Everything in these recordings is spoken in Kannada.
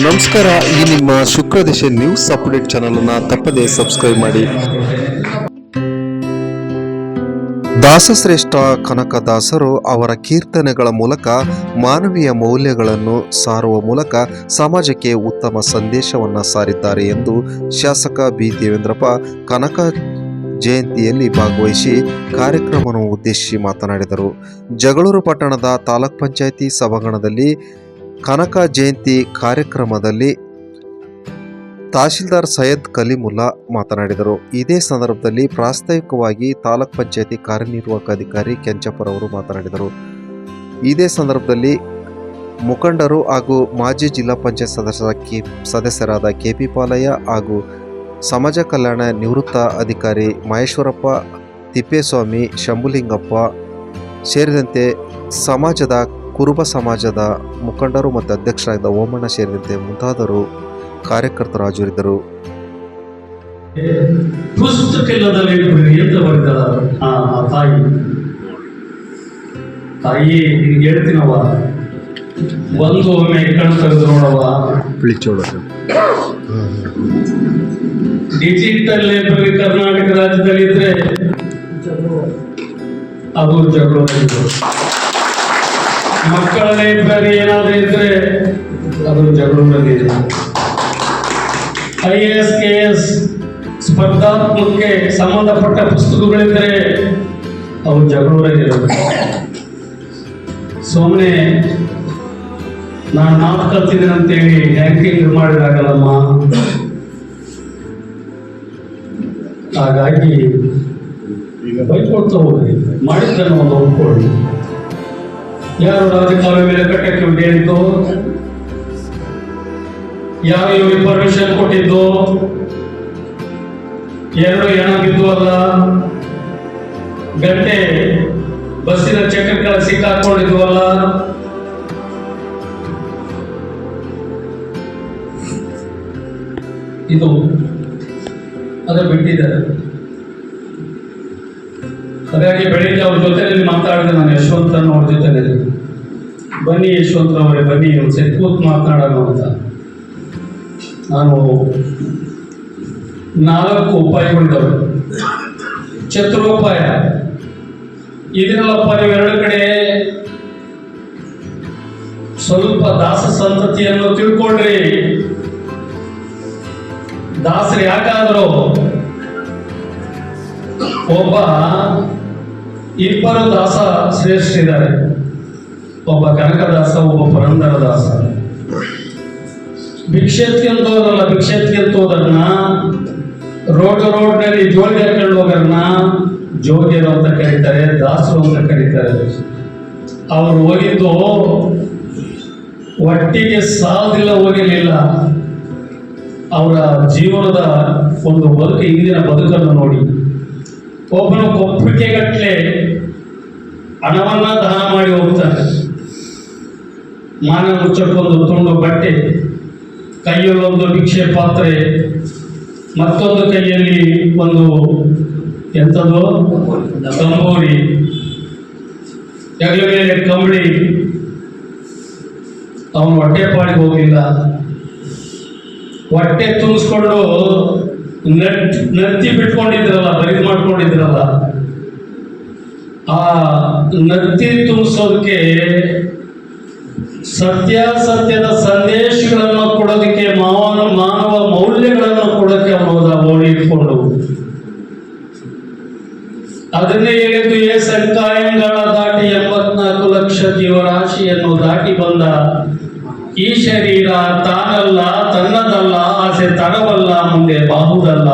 ನಮಸ್ಕಾರ, ಈ ನಿಮ್ಮ ಶುಕ್ರದಿಶೆ ನ್ಯೂಸ್ ಅಪ್ಡೇಟ್ ಚಾನಲ್ ಅನ್ನ ತಪ್ಪದೇ ಸಬ್ಸ್ಕ್ರೈಬ್ ಮಾಡಿ. ದಾಸಶ್ರೇಷ್ಠ ಕನಕದಾಸರು ಅವರ ಕೀರ್ತನೆಗಳ ಮೂಲಕ ಮಾನವೀಯ ಮೌಲ್ಯಗಳನ್ನು ಸಾರುವ ಮೂಲಕ ಸಮಾಜಕ್ಕೆ ಉತ್ತಮ ಸಂದೇಶವನ್ನು ಸಾರಿದ್ದಾರೆ ಎಂದು ಶಾಸಕ ಬಿ. ದೇವೇಂದ್ರಪ್ಪ ಕನಕ ಜಯಂತಿಯಲ್ಲಿ ಭಾಗವಹಿಸಿ ಕಾರ್ಯಕ್ರಮವನ್ನು ಉದ್ದೇಶಿಸಿ ಮಾತನಾಡಿದರು. ಜಗಳೂರು ಪಟ್ಟಣದ ತಾಲೂಕ್ ಪಂಚಾಯಿತಿ ಸಭಾಂಗಣದಲ್ಲಿ ಕನಕ ಜಯಂತಿ ಕಾರ್ಯಕ್ರಮದಲ್ಲಿ ತಹಶೀಲ್ದಾರ್ ಸೈಯದ್ ಕಲೀಮುಲ್ಲಾ ಮಾತನಾಡಿದರು. ಇದೇ ಸಂದರ್ಭದಲ್ಲಿ ಪ್ರಾಸ್ತಾವಿಕವಾಗಿ ತಾಲೂಕ್ ಪಂಚಾಯತಿ ಕಾರ್ಯನಿರ್ವಾಹಕ ಅಧಿಕಾರಿ ಕೆಂಚಪ್ಪರವರು ಮಾತನಾಡಿದರು. ಇದೇ ಸಂದರ್ಭದಲ್ಲಿ ಮುಖಂಡರು ಹಾಗೂ ಮಾಜಿ ಜಿಲ್ಲಾ ಪಂಚಾಯತ್ ಸದಸ್ಯರ ಕೆ, ಸದಸ್ಯರಾದ ಕೆ ಪಿ ಪಾಲಯ್ಯ ಹಾಗೂ ಸಮಾಜ ಕಲ್ಯಾಣ ನಿವೃತ್ತ ಅಧಿಕಾರಿ ಮಹೇಶ್ವರಪ್ಪ, ತಿಪ್ಪೇಸ್ವಾಮಿ, ಶಂಭುಲಿಂಗಪ್ಪ ಸೇರಿದಂತೆ ಸಮಾಜದ ಕುರುಬ ಸಮಾಜದ ಮುಖಂಡರು ಮತ್ತು ಅಧ್ಯಕ್ಷರಾದ ಓಮಣ್ಣ ಸೇರಿದಂತೆ ಮುಂತಾದರು ಕಾರ್ಯಕರ್ತರು ಹಾಜರಿದ್ದರು. ಪುಸ್ತಕದಲ್ಲಿ ಬಿಡ್ರಿ ಅಂತ ತಾಯಿ ತಾಯಿ ನಿನ್ಗೆ ಹೇಳ್ತೀನವ ಒಂದು ಒಮ್ಮೆ ಕಣ್ ತೆಗೆದು ನೋಡವ ಡಿಜಿಟಲ್ ಲೈಬ್ರರಿ ಕರ್ನಾಟಕ ರಾಜ್ಯದಲ್ಲಿ ಇದ್ರೆ ಅದು ಜಗಳ ಮಕ್ಕಳ ಲೈಬ್ರರಿ ಏನಾದ್ರೂ ಇದ್ರೆ ಅದು ಜಗಳೂರಲ್ಲಿ ಇದೆ I A S K S ಸ್ಪರ್ಧಾತ್ಮಕಕ್ಕೆ ಸಂಬಂಧಪಟ್ಟ ಪುಸ್ತಕಗಳಿದ್ರೆ ಅವು ಜಗಳೂರಾಗಿರುತ್ತೆ ಸುಮ್ಮನೆ ನಾನು ಮಾತು ಕಲ್ತಿದ್ದೀನಿ ಅಂತೇಳಿ ರ್ಯಾಂಕಿಂಗ್ ಮಾಡಿದಾಗಲ್ಲಮ್ಮ ಹಾಗಾಗಿ ಈಗ ಬೈಕೊಳ್ತಾ ಹೋಗ್ರಿ. ಮಾಡಿದ್ದನ್ನು ಒಂದು ಒಪ್ಕೊಳ್ಳಿ. ಯಾರು ಮೇಲೆ ಕಟ್ಟಕ್ಕೆ ಎಂದು ಯಾರು ಇವ್ರಿಗೆ ಪರ್ಮಿಷನ್ ಕೊಟ್ಟಿದ್ದು? ಎರಡು ಹೆಣ ಬಿದ್ದು ಅಲ್ಲ. ಗಂಟೆ ಬಸ್ಸಿನ ಚಕ್ರಗಳ ಸಿಕ್ಕಾಕೊಂಡಿದ್ವು ಅಲ್ಲ. ಇದು ಅದ ಬಿಟ್ಟಿದ್ದಾರೆ. ಹಾಗಾಗಿ ಬೆಳಿಗ್ಗೆ ಅವ್ರ ಜೊತೆಯಲ್ಲಿ ಮಾತಾಡಿದೆ ನಾನು ಯಶವಂತನ ಅವ್ರ ಜೊತೆಯಲ್ಲಿ ಬನ್ನಿ ಯಶವಂತರವರೇ ಬನ್ನಿ ಒಂದು ಸೆಟ್ ಕೂತ್ ಮಾತನಾಡೋಣ ಅಂತ. ನಾನು ನಾಲ್ಕು ಉಪಾಯಗಳಿದ್ದಾವೆ ಚತುರೋಪಾಯ ಇದನ್ನಲ್ಲಪ್ಪ ನೀವು ಎರಡು ಕಡೆ ಸ್ವಲ್ಪ ದಾಸ ಸಂತತಿಯನ್ನು ತಿಳ್ಕೊಳ್ರಿ. ದಾಸರು ಯಾಕಾದ್ರು ಒಬ್ಬ ಇಬ್ಬರು ದಾಸ ಶ್ರೇಷ್ಠರಿದ್ದಾರೆ. ಒಬ್ಬ ಕನಕದಾಸ, ಒಬ್ಬ ಪುರಂದರ ದಾಸ ಅಂತ ಭಿಕ್ಷೆತ್ಕೊಂತೋದ್ರನ್ನ ರೋಡ್ ರೋಡ್ನಲ್ಲಿ ಜೋಡಿ ಹಾಕೊಂಡು ಹೋಗೋರನ್ನ ಜೋಗಿಯರು ಅಂತ ಕರೀತಾರೆ, ದಾಸರು ಅಂತ ಕರೀತಾರೆ. ಅವರು ಹೋಗಿದ್ದು ಒಟ್ಟಿಗೆ ಸಾಲದಿಲ್ಲ, ಹೋಗಿರಲಿಲ್ಲ. ಅವರ ಜೀವನದ ಒಂದು ಬದುಕು, ಇಂದಿನ ಬದುಕನ್ನು ನೋಡಿ. ಒಬ್ಬನು ಕೊಪ್ಪಿಗೆಗಟ್ಟಲೆ ಹಣವನ್ನ ದಾನ ಮಾಡಿ ಹೋಗ್ತಾನೆ. ಮಾನ ಮುಚ್ಚಕ್ಕೊಂದು ತುಂಡು ಬಟ್ಟೆ, ಕೈಯಲ್ಲೊಂದು ಭಿಕ್ಷೆ ಪಾತ್ರೆ, ಮತ್ತೊಂದು ಕೈಯಲ್ಲಿ ಒಂದು ಎಂಥದ್ದು? ತಂಬೂರಿ ಹೆಗಲ ಮೇಲೆ ಕಂಬಳಿ. ಅವನು ಹೊಟ್ಟೆ ಪಾಡಿಗೆ ಹೋಗಲಿಲ್ಲ. ಹೊಟ್ಟೆ ತುಂಬಿಸ್ಕೊಂಡು ನಟ್ ನತ್ತಿ ಬಿಟ್ಕೊಂಡಿದ್ರಲ್ಲ, ಬರಿದು ಮಾಡ್ಕೊಂಡಿದ್ರಲ್ಲ, ಆ ನತ್ತಿ ತುಂಬಿಸೋದಕ್ಕೆ ಸತ್ಯಾಸತ್ಯದ ಸಂದೇಶಗಳನ್ನು ಕೊಡೋದಕ್ಕೆ ಮಾವನ ಮಾನವ ಮೌಲ್ಯಗಳನ್ನು ಕೊಡೋಕೆ ಅವನು ಓಡಿ ಇಟ್ಕೊಂಡು. ಅದನ್ನೇ ಹೇಳಿದ್ದು ಏ ಸಂಕಾಯಂಗಳ ದಾಟಿ ಎಂಬತ್ನಾಲ್ಕು ಲಕ್ಷ ಜೀವರಾಶಿಯನ್ನು ದಾಟಿ ಬಂದ ಈ ಶರೀರ ತಾನಲ್ಲ, ತನ್ನದಲ್ಲ, ಆಸೆ ತನವಲ್ಲ ಮುಂದೆ ಬಾಹುದಲ್ಲ.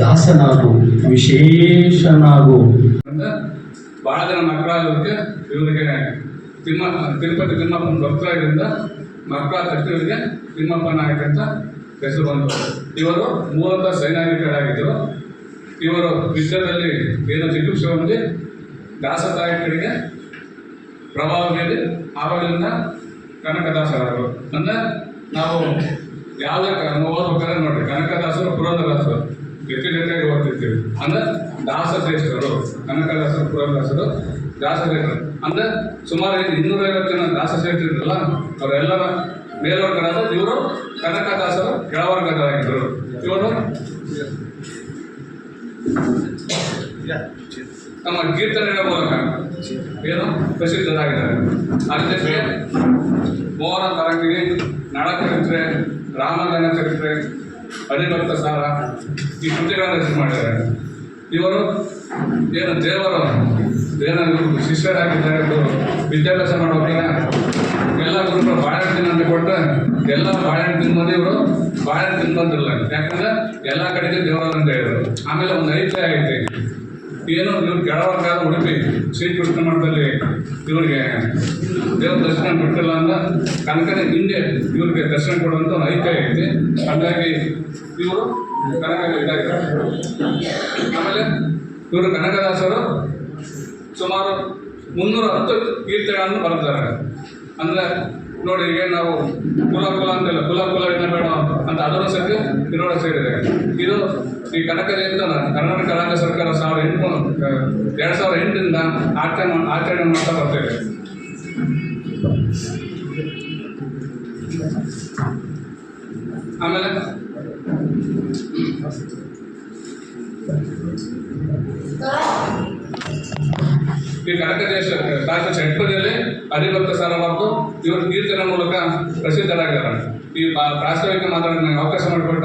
ದಾಸನಾಗು, ವಿಶೇಷನಾಗು. ಬಹಳ ಜನ ಮಕ್ಕಳಾಗೋದಕ್ಕೆ ಇವರಿಗೆ ತಿಮ್ಮ, ತಿರುಪತಿ ತಿಮ್ಮಪ್ಪನ ಭಕ್ತರಾಗಿದ್ದ ಮಕ್ಕಳ ಇವರಿಗೆ ತಿಮ್ಮಪ್ಪ ನಾಯಕ ಅಂತ ಹೆಸರು ಬಂತು. ಇವರು ಮೂವತ್ತ ಸೈನಾಧಿಕಾರಿಯಾಗಿದ್ದರು ಇವರು ವಿಶ್ವದಲ್ಲಿ ಏನೋ ಚಿಕಿತ್ಸೆ ಹೊಂದಿ ದಾಸ ತಾಯಕರಿಗೆ ಪ್ರಭಾವ ಬೀರಿ ಆವಾಗಿಂದ ಕನಕದಾಸರಾದರು. ಅಂದರೆ ನಾವು ಯಾವುದೇ ಓದ್ಬೇಕಾದ್ರೆ ನೋಡ್ರಿ, ಕನಕದಾಸರು ಪುರಂದರದಾಸರು ಜೊತೆ ಜೊತೆಗೆ ಓದ್ತಿರ್ತೀವಿ. ಅಂದ್ರೆ ದಾಸ ಶ್ರೇಷ್ಠರು ಕನಕದಾಸರು ಪುರದಾಸರು ದಾಸಶ್ರೇಷ್ಠರು. ಅಂದರೆ ಸುಮಾರು ಇನ್ನೂರೈವತ್ತು ಜನ ದಾಸ ಶ್ರೇಷ್ಠರಿದ್ರಲ್ಲ ಅವರೆಲ್ಲರ ಮೇಲ್ವರ್ಗರಾದ ಇವರು ಕನಕದಾಸರು ಕೆಳವರ್ಗದಾಗಿದ್ದರು ಇವರು? ತಮ್ಮ ಕೀರ್ತನೆಗಳ ಮೂಲಕ ಏನು ಪ್ರಸಿದ್ಧರಾಗಿದ್ದಾರೆ. ಅದಕ್ಕೆ ಮೋಹನ ತರಂಗಿಣಿ, ನಳಚರಿತ್ರೆ ರಾಮಗಣ ಚರಿತ್ರೆ ಹರಿಭಕ್ತ ಸಾರ ಈ ಕೃತಿಗಳನ್ನು ರಚನೆ ಮಾಡಿದ್ದಾರೆ ಇವರು ಏನು ದೇವರು ಏನು ಶಿಷ್ಯರಾಗಿದ್ದಾರೆ ವಿದ್ಯಾಭ್ಯಾಸ ಮಾಡೋವಾಗ ಎಲ್ಲ ಗುರುಗಳು ಬಾಳೆಹಣ್ಣು ತಿನ್ನಂತ ಕೊಟ್ಟರೆ ಎಲ್ಲ ಬಾಳೆಹಣ್ಣು ತಿನ್ಬಂದು ಇವರು ಬಾಳೆಹಣ್ಣು ತಿನ್ಬಂದಿರಲ್ಲ ಯಾಕಂದ್ರೆ ಎಲ್ಲ ಕಡೆಗೆ ದೇವರಂತ ಹೇಳಿದ್ರು. ಆಮೇಲೆ ಒಂದು ಐತೆ ಐತೆ. ಏನು ಇವ್ರು ಕೆಳವರ್ಗ ಉಡುಪಿ ಶ್ರೀಕೃಷ್ಣ ಮಠದಲ್ಲಿ ಇವ್ರಿಗೆ ದೇವ್ರ ದರ್ಶನ ಕೊಟ್ಟಿಲ್ಲ ಅಂತ ಕನಕನೇ ಹಿಂದೆ ಇವ್ರಿಗೆ ದರ್ಶನ ಕೊಡುವಂತ ಒಂದು ಐತೆ ಐತಿ. ಹಾಗಾಗಿ ಇವರು ಆಮೇಲೆ ಇವರು ಕನಕದಾಸರು ಸುಮಾರು ಮುನ್ನೂರ ಹತ್ತು ಕೀರ್ತನೆಗಳನ್ನು ಬರೆದಿದ್ದಾರೆ. ಅಂದ್ರೆ ನೋಡಿ ಈಗ ನಾವು ಕುಲ ಕುಲ ಅಂತಿಲ್ಲ, ಕುಲ ಕುಲ ಇನ್ನ ಬೇಡ ಅಂತ ಅದರ ಸಹಿತ ಇರೋಡ ಸೇರಿದೆ. ಇದು ಈ ಕನಕ ಜಯಂತನ ಕರ್ನಾಟಕ ರಾಜ್ಯ ಸರ್ಕಾರ ಸಾವಿರದ ಎಂಟು ಎರಡು ಸಾವಿರದ ಎಂಟರಿಂದ ಆಚರಣೆ ಆಚರಣೆ ಮಾಡ್ತಾ ಬರ್ತೇವೆ ಆಮೇಲೆ ಈ ಕನಕ ದೇಶ ರಾಜ್ಯ ಷಟ್ಪದಿಯಲ್ಲಿ ಹರಿಭಕ್ತ ಸಾರವಾರ್ದು ಇವರು ಕೀರ್ತನೆ ಮೂಲಕ ಪ್ರಸಿದ್ಧರಾಗಿದ್ದಾರೆ ಈ ಬಾ- ಪ್ರಾಸ್ತಾವಿಕ ಮಾತಾಡೋಕೆ ಅವಕಾಶ ಮಾಡಿಕೊಟ್ಟ